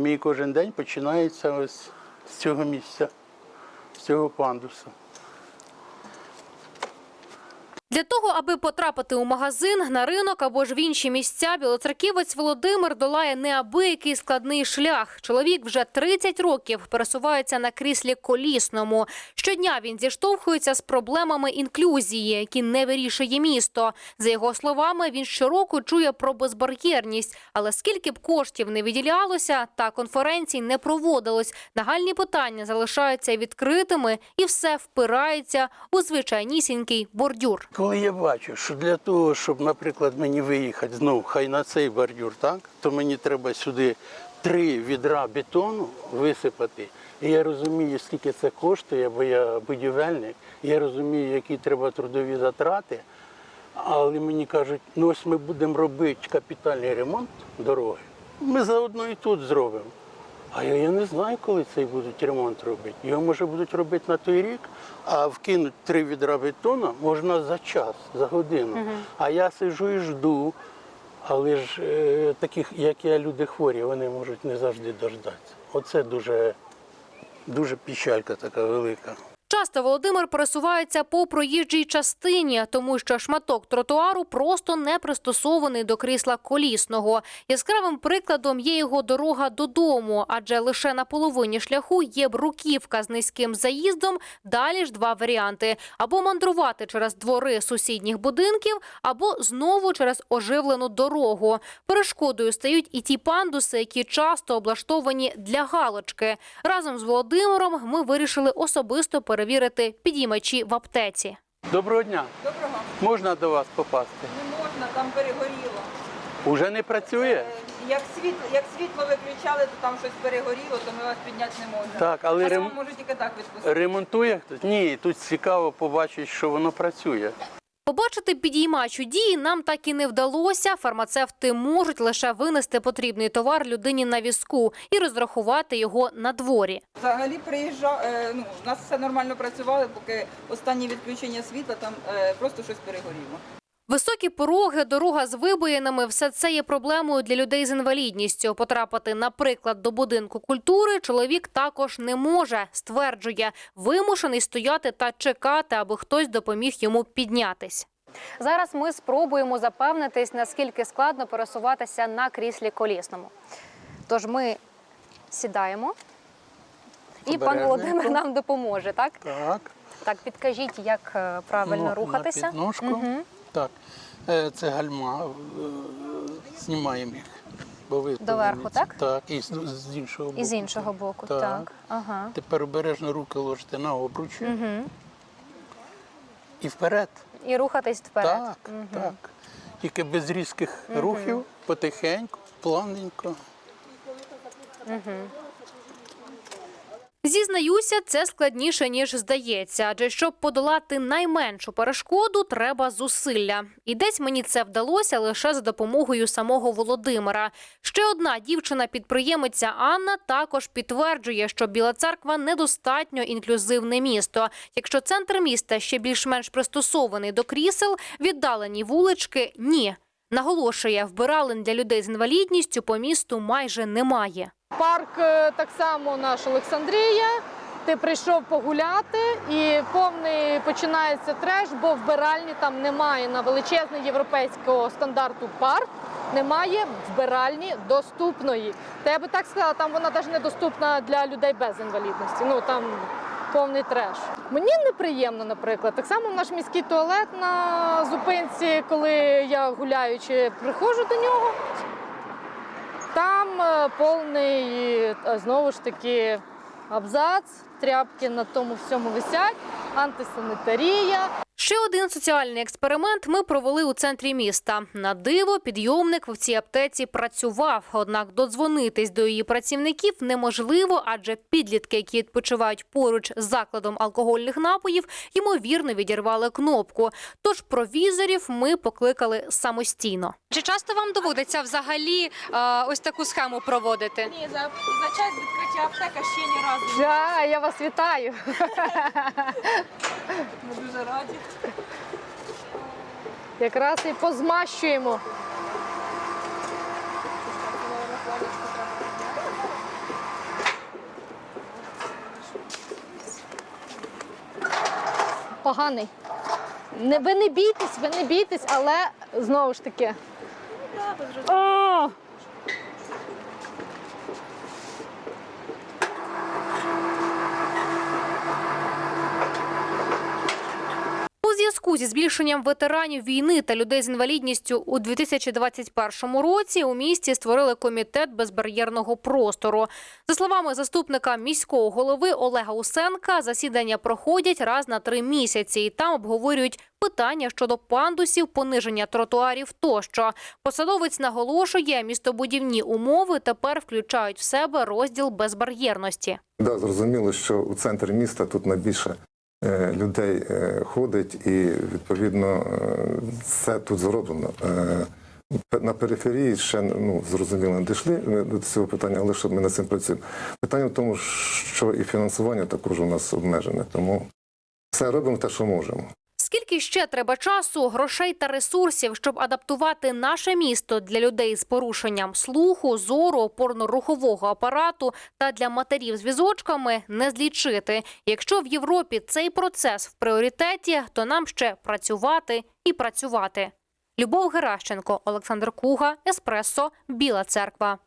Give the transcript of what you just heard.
Мій кожен день починається ось з цього місця, з цього пандуса. Для того, аби потрапити у магазин, на ринок або ж в інші місця, білоцерківець Володимир долає неабиякий складний шлях. Чоловік вже 30 років пересувається на кріслі колісному. Щодня він зіштовхується з проблемами інклюзії, які не вирішує місто. За його словами, він щороку чує про безбар'єрність, але скільки б коштів не виділялося, та конференцій не проводилось. Нагальні питання залишаються відкритими, і все впирається у звичайнісінький бордюр. Коли я бачу, що для того, щоб, наприклад, мені виїхати знову хай на цей бордюр, так, то мені треба сюди три відра бетону висипати. І я розумію, скільки це коштує, бо я будівельник, я розумію, які треба трудові затрати. Але мені кажуть, ну ось ми будемо робити капітальний ремонт дороги. Ми заодно і тут зробимо. А я, я не знаю, коли цей будуть ремонт робити. Його може будуть робити на той рік, а вкинути три відра бетону можна за час, за годину. А я сижу і жду. Але ж е, таких, як я, люди хворі, вони можуть не завжди дождатися. Оце дуже, дуже печалька така велика. Часто Володимир пересувається по проїжджій частині, тому що шматок тротуару просто не пристосований до крісла колісного. Яскравим прикладом є його дорога додому, адже лише на половині шляху є бруківка з низьким заїздом. Далі ж два варіанти: або мандрувати через двори сусідніх будинків, або знову через оживлену дорогу. Перешкодою стають і ті пандуси, які часто облаштовані для галочки. Разом з Володимиром ми вирішили особисто перевірити підіймачі в аптеці. Доброго дня! Доброго. Можна до вас попасти? Не можна, там перегоріло. Уже не працює? Е, Як світло, як світло виключали, то там щось перегоріло, то ми вас підняти не можемо. Так, але а рем- можуть тільки так відпустити. Ремонтує хтось? Ні, тут цікаво побачити, що воно працює. Побачити підіймач у дії нам так і не вдалося. Фармацевти можуть лише винести потрібний товар людині на візку і розрахувати його на дворі. Взагалі приїжджав, е, ну, у нас все нормально працювало, поки останні відключення світла, там е, просто щось перегоріло. Високі пороги, дорога з вибоїнами – все це є проблемою для людей з інвалідністю. Потрапити, наприклад, до будинку культури чоловік також не може, стверджує, вимушений стояти та чекати, аби хтось допоміг йому піднятись. Зараз ми спробуємо запевнитись, наскільки складно пересуватися на кріслі колісному. Тож ми сідаємо, і пан Володимир нам допоможе, так? Так. Так, підкажіть, як е, правильно Ну, рухатися. На підножку. Так. Е, Це гальма. е, Знімаємо їх. Бо ви Доверху, так? Так, і з, з іншого боку. І з іншого боку, так. Так. Ага. Тепер обережно руки ложите на обручі Угу. і вперед. І рухатись вперед. Так, так. Тільки без різких рухів, потихеньку, плавненько. Зізнаюся, це складніше ніж здається, адже щоб подолати найменшу перешкоду, треба зусилля. І десь мені це вдалося лише за допомогою самого Володимира. Ще одна дівчина-підприємиця Анна також підтверджує, що Біла Церква недостатньо інклюзивне місто. Якщо центр міста ще більш-менш пристосований до крісел, віддалені вулички ні. Наголошує, вбиралень для людей з інвалідністю по місту майже немає. Парк е, так само наш Олександрія. Ти прийшов погуляти і повний починається треш, бо вбиральні там немає на величезний європейського стандарту парк. Немає вбиральні доступної. Та я би так сказала, там вона навіть недоступна для людей без інвалідності. Ну там повний треш. Мені неприємно, наприклад. Так само наш міський туалет на зупинці, коли я гуляючи, приходжу до нього. Там е, повний е, знову ж таки абзац, тряпки на тому всьому висять, антисанітарія. Ще один соціальний експеримент ми провели у центрі міста. На диво, підйомник в цій аптеці працював. Однак додзвонитись до її працівників неможливо, адже підлітки, які відпочивають поруч з закладом алкогольних напоїв, ймовірно відірвали кнопку. Тож провізорів ми покликали самостійно. Чи часто вам доводиться взагалі ось таку схему проводити? Ні, за, за час відкриття аптека ще ні разу. Да, я вас вітаю. Ми дуже раді. Якраз і позмащуємо. Поганий. Не, ви не бійтесь, ви не бійтесь, але знову ж таки. Зв'язку зі збільшенням ветеранів війни та людей з інвалідністю у 2021 році у місті створили комітет безбар'єрного простору. За словами заступника міського голови Олега Усенка, засідання проходять раз на три місяці, і там обговорюють питання щодо пандусів, пониження тротуарів тощо. Посадовець наголошує, містобудівні умови тепер включають в себе розділ безбар'єрності. Да, зрозуміло, що у центр міста тут найбільше людей е, ходить, і відповідно е, все тут зроблено. Е, на периферії ще ну зрозуміло не дійшли до цього питання, але що ми над цим працюємо. Питання в тому, що і фінансування також у нас обмежене, тому все робимо те, що можемо. Скільки ще треба часу, грошей та ресурсів, щоб адаптувати наше місто для людей з порушенням слуху, зору, опорно-рухового апарату та для матерів з візочками, не злічити. Якщо в Європі цей процес в пріоритеті, то нам ще працювати і працювати. Любов Геращенко, Олександр Куга, Еспресо, Біла Церква.